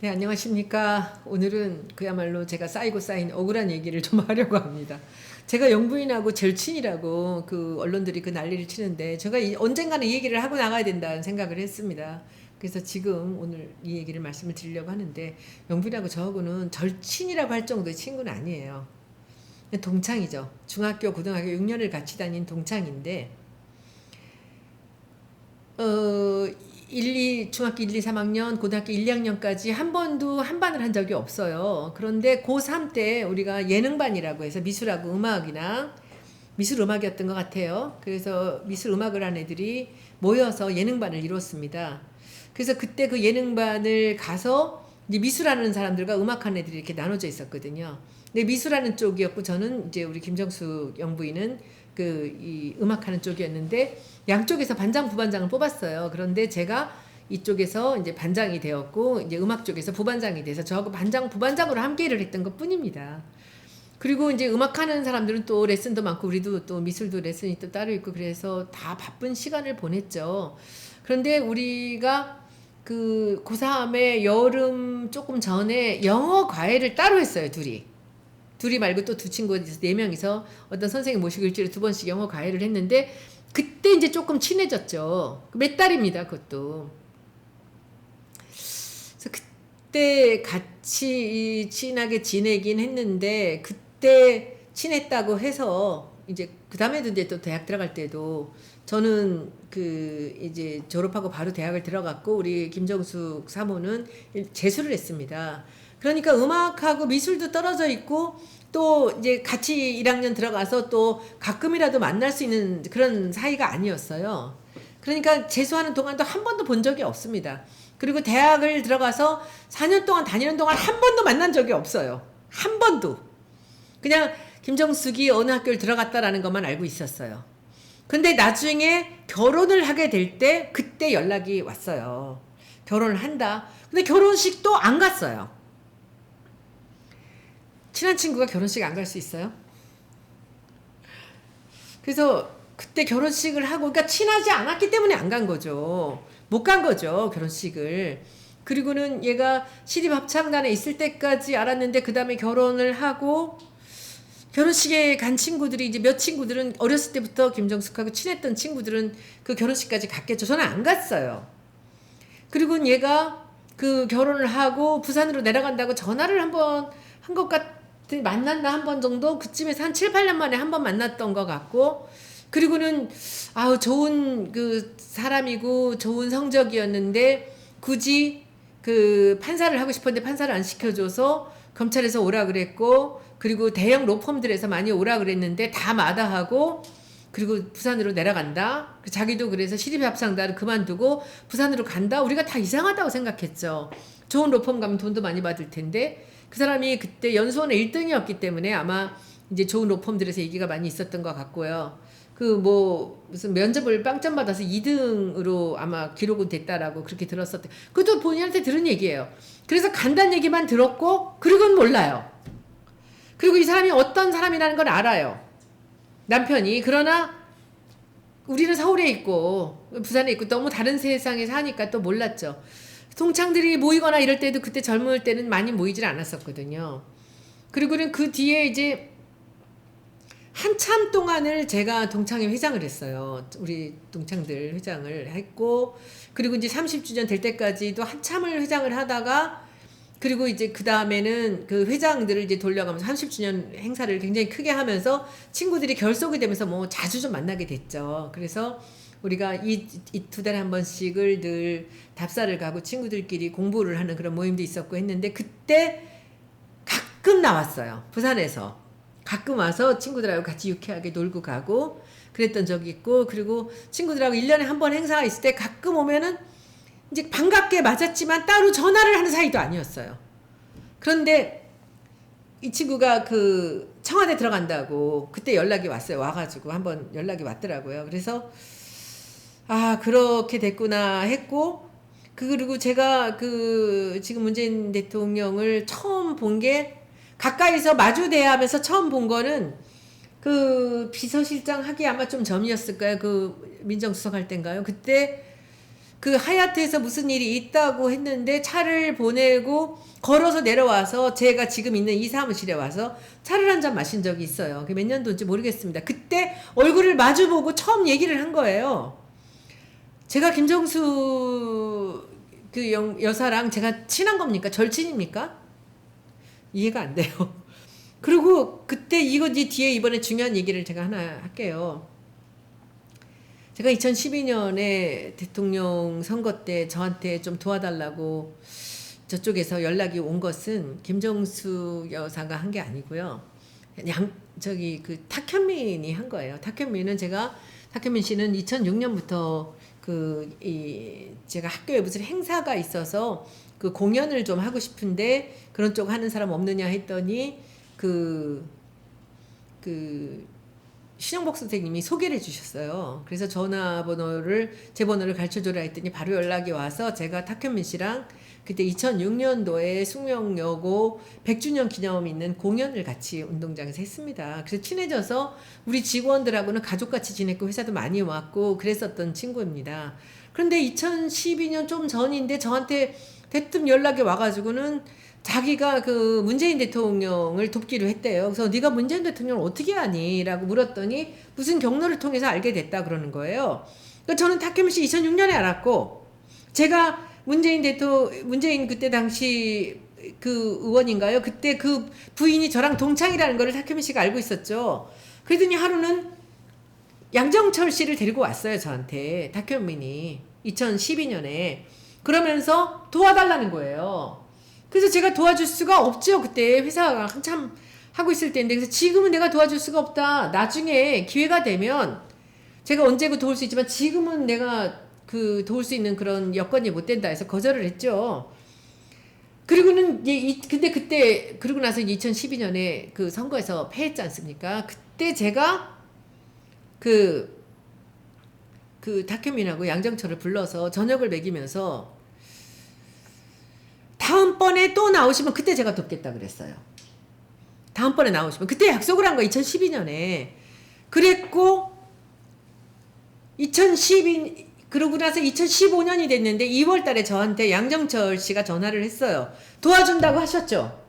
네, 안녕하십니까. 오늘은 그야말로 제가 쌓이고 쌓인 억울한 얘기를 좀 하려고 합니다. 제가 영부인하고 절친이라고 그 언론들이 그 난리를 치는데 제가 이- 언젠가는 이 얘기를 하고 나가야 된다는 생각을 했습니다. 그래서 지금 오늘 이 얘기를 말씀을 드리려고 하는데 영부인하고 저하고는 절친이라고 할 정도의 친구는 아니에요. 동창이죠. 중학교, 고등학교 6년을 같이 다닌 동창인데 어, 1, 2, 중학교 1, 2, 3학년, 고등학교 1, 2학년까지 한 번도 한 반을 한 적이 없어요. 그런데 고3 때 우리가 예능반이라고 해서 미술하고 음악이나 미술 음악이었던 것 같아요. 그래서 미술 음악을 한 애들이 모여서 예능반을 이뤘습니다. 그래서 그때 그 예능반을 가서 이제 미술하는 사람들과 음악하는 애들이 이렇게 나눠져 있었거든요. 근데 미술하는 쪽이었고 저는 이제 우리 김정수 영부인은 그 이 음악하는 쪽이었는데 양쪽에서 반장 부반장을 뽑았어요. 그런데 제가 이쪽에서 이제 반장이 되었고 이제 음악 쪽에서 부반장이 돼서 저하고 반장 부반장으로 함께 일을 했던 것 뿐입니다. 그리고 이제 음악하는 사람들은 또 레슨도 많고 우리도 또 미술도 레슨이 또 따로 있고 그래서 다 바쁜 시간을 보냈죠. 그런데 우리가 그 고3의 여름 조금 전에 영어 과외를 따로 했어요, 둘이. 둘이 말고 또 두 친구가 있어서 네 명이서 어떤 선생님 모시고 일주일에 두 번씩 영어 과외를 했는데 그때 이제 조금 친해졌죠. 몇 달입니다, 그것도. 그래서 그때 같이 친하게 지내긴 했는데 그때 친했다고 해서 이제 그 다음에도 이제 또 대학 들어갈 때도 저는 그 이제 졸업하고 바로 대학을 들어갔고 우리 김정숙 사모는 재수를 했습니다. 그러니까 음악하고 미술도 떨어져 있고 또 이제 같이 1학년 들어가서 또 가끔이라도 만날 수 있는 그런 사이가 아니었어요. 그러니까 재수하는 동안도 한 번도 본 적이 없습니다. 그리고 대학을 들어가서 4년 동안 다니는 동안 한 번도 만난 적이 없어요. 한 번도. 그냥 김정숙이 어느 학교를 들어갔다라는 것만 알고 있었어요. 근데 나중에 결혼을 하게 될 때 그때 연락이 왔어요. 결혼을 한다. 근데 결혼식도 안 갔어요. 친한 친구가 결혼식 안 갈 수 있어요? 그래서 그때 결혼식을 하고 그러니까 친하지 않았기 때문에 안 간 거죠. 못 간 거죠, 결혼식을. 그리고는 얘가 시립 합창단에 있을 때까지 알았는데 그 다음에 결혼을 하고 결혼식에 간 친구들이 이제 몇 친구들은 어렸을 때부터 김정숙하고 친했던 친구들은 그 결혼식까지 갔겠죠. 저는 안 갔어요. 그리고 얘가 그 결혼을 하고 부산으로 내려간다고 전화를 한번 한 것 같은 만났나 한번 정도 그쯤에서 한 7, 8년 만에 한 번 만났던 것 같고 그리고는 아우 좋은 그 사람이고 좋은 성적이었는데 굳이 그 판사를 하고 싶었는데 판사를 안 시켜줘서 검찰에서 오라 그랬고 그리고 대형 로펌들에서 많이 오라 그랬는데 다 마다하고 그리고 부산으로 내려간다. 자기도 그래서 시립합창단을 그만두고 부산으로 간다. 우리가 다 이상하다고 생각했죠. 좋은 로펌 가면 돈도 많이 받을 텐데 그 사람이 그때 연수원의 1등이었기 때문에 아마 이제 좋은 로펌들에서 얘기가 많이 있었던 것 같고요. 그 뭐 무슨 면접을 빵점 받아서 2등으로 아마 기록은 됐다라고 그렇게 들었었대. 그것도 본인한테 들은 얘기예요. 그래서 간다는 얘기만 들었고 그리고는 몰라요. 그리고 이 사람이 어떤 사람이라는 걸 알아요. 남편이 그러나 우리는 서울에 있고 부산에 있고 너무 다른 세상에 사니까 또 몰랐죠. 동창들이 모이거나 이럴 때도 그때 젊을 때는 많이 모이질 않았었거든요. 그리고는 그 뒤에 이제 한참 동안을 제가 동창회 회장을 했어요. 우리 동창들 회장을 했고 그리고 이제 30주년 될 때까지도 한참을 회장을 하다가 그리고 이제 그 다음에는 그 회장들을 이제 돌려가면서 30주년 행사를 굉장히 크게 하면서 친구들이 결속이 되면서 뭐 자주 좀 만나게 됐죠. 그래서 우리가 이, 이두 달에 한 번씩을 늘 답사를 가고 친구들끼리 공부를 하는 그런 모임도 있었고 했는데 그때 가끔 나왔어요. 부산에서. 가끔 와서 친구들하고 같이 유쾌하게 놀고 가고 그랬던 적이 있고 그리고 친구들하고 1년에 한 번 행사가 있을 때 가끔 오면은 이제 반갑게 맞았지만 따로 전화를 하는 사이도 아니었어요. 그런데 이 친구가 그 청와대 들어간다고 그때 연락이 왔어요. 와가지고 한번 연락이 왔더라고요. 그래서 아 그렇게 됐구나 했고 그 그리고 제가 그 지금 문재인 대통령을 처음 본 게 가까이서 마주 대하면서 처음 본 거는 그 비서실장 하기 아마 좀 전이었을까요? 그 민정수석 할 때인가요? 그때 그 하얏트에서 무슨 일이 있다고 했는데 차를 보내고 걸어서 내려와서 제가 지금 있는 이 사무실에 와서 차를 한 잔 마신 적이 있어요. 그게 몇 년도인지 모르겠습니다. 그때 얼굴을 마주보고 처음 얘기를 한 거예요. 제가 김정수 그 영- 여사랑 제가 친한 겁니까? 절친입니까? 이해가 안 돼요. 그리고 그때 이거 이 뒤에 이번에 중요한 얘기를 제가 하나 할게요. 제가 2012년에 대통령 선거 때 저한테 좀 도와달라고 저쪽에서 연락이 온 것은 김정수 여사가 한 게 아니고요. 양 저기 그 탁현민이 한 거예요. 탁현민은 제가 탁현민 씨는 2006년부터 그 이 제가 학교에 무슨 행사가 있어서 그 공연을 좀 하고 싶은데 그런 쪽 하는 사람 없느냐 했더니 그그 신영복 선생님이 소개를 해주셨어요. 그래서 전화번호를 제 번호를 가르쳐 줘라 했더니 바로 연락이 와서 제가 탁현민 씨랑 그때 2006년도에 숙명여고 100주년 기념 있는 공연을 같이 운동장에서 했습니다. 그래서 친해져서 우리 직원들하고는 가족같이 지냈고 회사도 많이 왔고 그랬었던 친구입니다. 그런데 2012년 좀 전인데 저한테 대뜸 연락이 와가지고는 자기가 그 문재인 대통령을 돕기로 했대요. 그래서 네가 문재인 대통령을 어떻게 아니?라고 물었더니 무슨 경로를 통해서 알게 됐다 그러는 거예요. 그러니까 저는 탁현민 씨 2006년에 알았고 제가 문재인 대통령 문재인 그때 당시 그 의원인가요? 그때 그 부인이 저랑 동창이라는 거를 탁현민 씨가 알고 있었죠. 그러더니 하루는 양정철 씨를 데리고 왔어요 저한테 탁현민이 2012년에 그러면서 도와달라는 거예요. 그래서 제가 도와줄 수가 없죠 그때 회사가 한참 하고 있을 때인데 그래서 지금은 내가 도와줄 수가 없다. 나중에 기회가 되면 제가 언제고 도울 수 있지만 지금은 내가 그 도울 수 있는 그런 여건이 못 된다 해서 거절을 했죠. 그리고는 이, 이 근데 그때 그러고 나서 2012년에 그 선거에서 패했지 않습니까? 그때 제가 그, 그 탁현민하고 양정철을 불러서 저녁을 먹이면서 다음번에 또 나오시면 그때 제가 돕겠다 그랬어요. 다음번에 나오시면. 그때 약속을 한 거 2012년에. 그랬고, 2012, 그러고 나서 2015년이 됐는데 2월 달에 저한테 양정철 씨가 전화를 했어요. 도와준다고 하셨죠?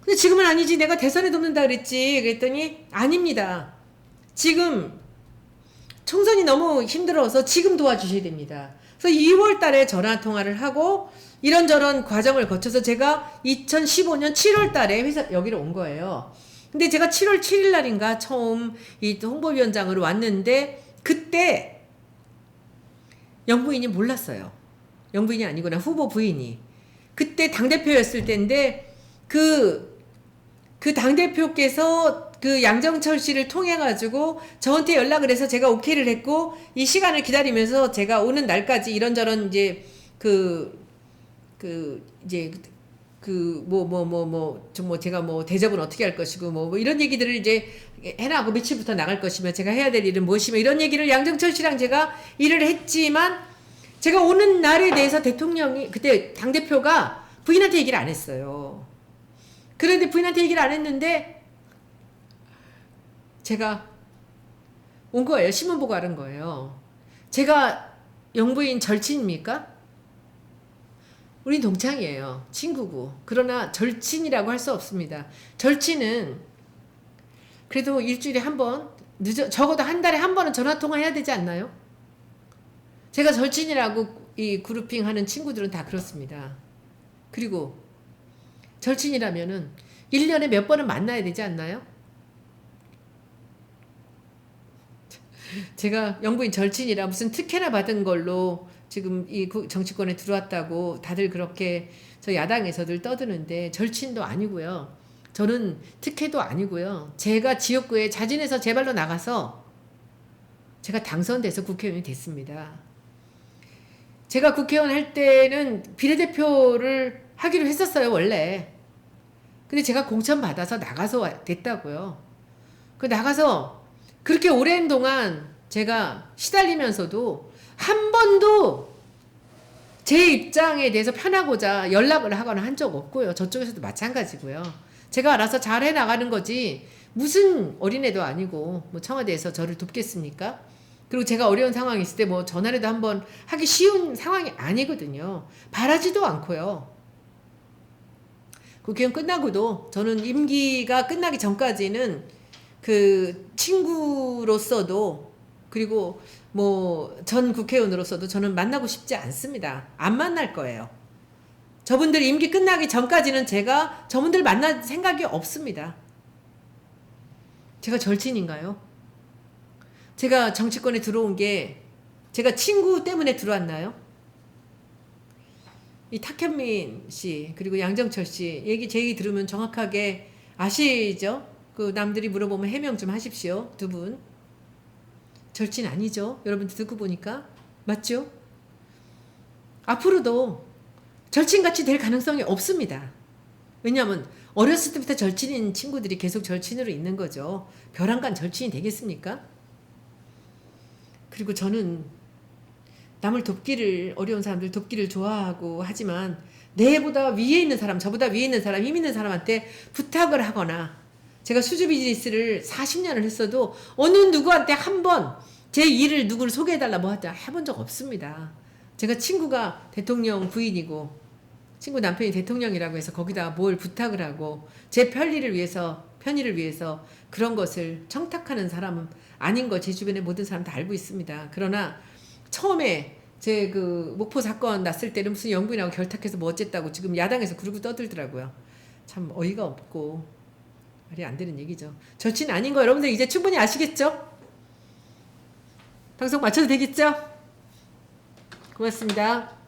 근데 지금은 아니지. 내가 대선에 돕는다 그랬지. 그랬더니 아닙니다. 지금 총선이 너무 힘들어서 지금 도와주셔야 됩니다. 그래서 2월 달에 전화 통화를 하고 이런저런 과정을 거쳐서 제가 2015년 7월 달에 회사 여기로 온 거예요. 근데 제가 7월 7일 날인가 처음 이 홍보위원장으로 왔는데 그때 영부인이 몰랐어요. 영부인이 아니구나 후보 부인이 그때 당 대표였을 때인데 그 그 당대표께서 그 양정철 씨를 통해 가지고 저한테 연락을 해서 제가 오케이를 했고 이 시간을 기다리면서 제가 오는 날까지 이런저런 이제 그그 이제 그 뭐 뭐 뭐 뭐좀뭐 제가 뭐 대접은 어떻게 할 것이고 뭐, 뭐 이런 얘기들을 이제 해나고 며칠부터 나갈 것이며 제가 해야 될 일은 무엇이며 이런 얘기를 양정철 씨랑 제가 일을 했지만 제가 오는 날에 대해서 대통령이 그때 당 대표가 부인한테 얘기를 안 했어요. 그런데 부인한테 얘기를 안 했는데 제가 온 거예요. 신문 보고 알은 거예요. 제가 영부인 절친입니까? 우린 동창이에요. 친구고. 그러나 절친이라고 할 수 없습니다. 절친은 그래도 일주일에 한 번, 늦어, 적어도 한 달에 한 번은 전화 통화 해야 되지 않나요? 제가 절친이라고 이 그룹핑 하는 친구들은 다 그렇습니다. 그리고 절친이라면은 1년에 몇 번은 만나야 되지 않나요? 제가 영부인 절친이라 무슨 특혜나 받은 걸로 지금 이 구- 정치권에 들어왔다고 다들 그렇게 저 야당에서들 떠드는데 절친도 아니고요. 저는 특혜도 아니고요. 제가 지역구에 자진해서 제 발로 나가서 제가 당선돼서 국회의원이 됐습니다. 제가 국회의원 할 때는 비례대표를 하기로 했었어요, 원래. 근데 제가 공천 받아서 나가서 와- 됐다고요. 그 나가서 그렇게 오랜 동안 제가 시달리면서도 한 번도 제 입장에 대해서 편하고자 연락을 하거나 한 적 없고요. 저쪽에서도 마찬가지고요. 제가 알아서 잘 해 나가는 거지 무슨 어린애도 아니고 뭐 청와대에서 저를 돕겠습니까? 그리고 제가 어려운 상황이 있을 때 뭐 전화라도 한번 하기 쉬운 상황이 아니거든요. 바라지도 않고요. 국회의원 끝나고도 저는 임기가 끝나기 전까지는 그 친구로서도 그리고 뭐 전 국회의원으로서도 저는 만나고 싶지 않습니다. 안 만날 거예요. 저분들 임기 끝나기 전까지는 제가 저분들 만날 생각이 없습니다. 제가 절친인가요? 제가 정치권에 들어온 게 제가 친구 때문에 들어왔나요? 이 탁현민 씨 그리고 양정철 씨 얘기 제 얘기 들으면 정확하게 아시죠? 그 남들이 물어보면 해명 좀 하십시오 두 분. 절친 아니죠? 여러분 듣고 보니까 맞죠? 앞으로도 절친같이 될 가능성이 없습니다. 왜냐하면 어렸을 때부터 절친인 친구들이 계속 절친으로 있는 거죠. 벼랑간 절친이 되겠습니까? 그리고 저는 남을 돕기를 어려운 사람들 돕기를 좋아하고 하지만 내보다 위에 있는 사람, 저보다 위에 있는 사람, 힘 있는 사람한테 부탁을 하거나 제가 수주 비즈니스를 40년을 했어도 어느 누구한테 한 번 제 일을 누구를 소개해달라 뭐 하다 해본 적 없습니다. 제가 친구가 대통령 부인이고 친구 남편이 대통령이라고 해서 거기다 뭘 부탁을 하고 제 편리를 위해서 편의를 위해서 그런 것을 청탁하는 사람은 아닌 거 제 주변의 모든 사람 다 알고 있습니다. 그러나 처음에 제 그 목포 사건 났을 때는 무슨 영부인하고 결탁해서 뭐 어쨌다고 지금 야당에서 그러고 떠들더라고요. 참 어이가 없고 말이 안 되는 얘기죠. 절친 아닌 거 여러분들 이제 충분히 아시겠죠? 방송 마쳐도 되겠죠? 고맙습니다.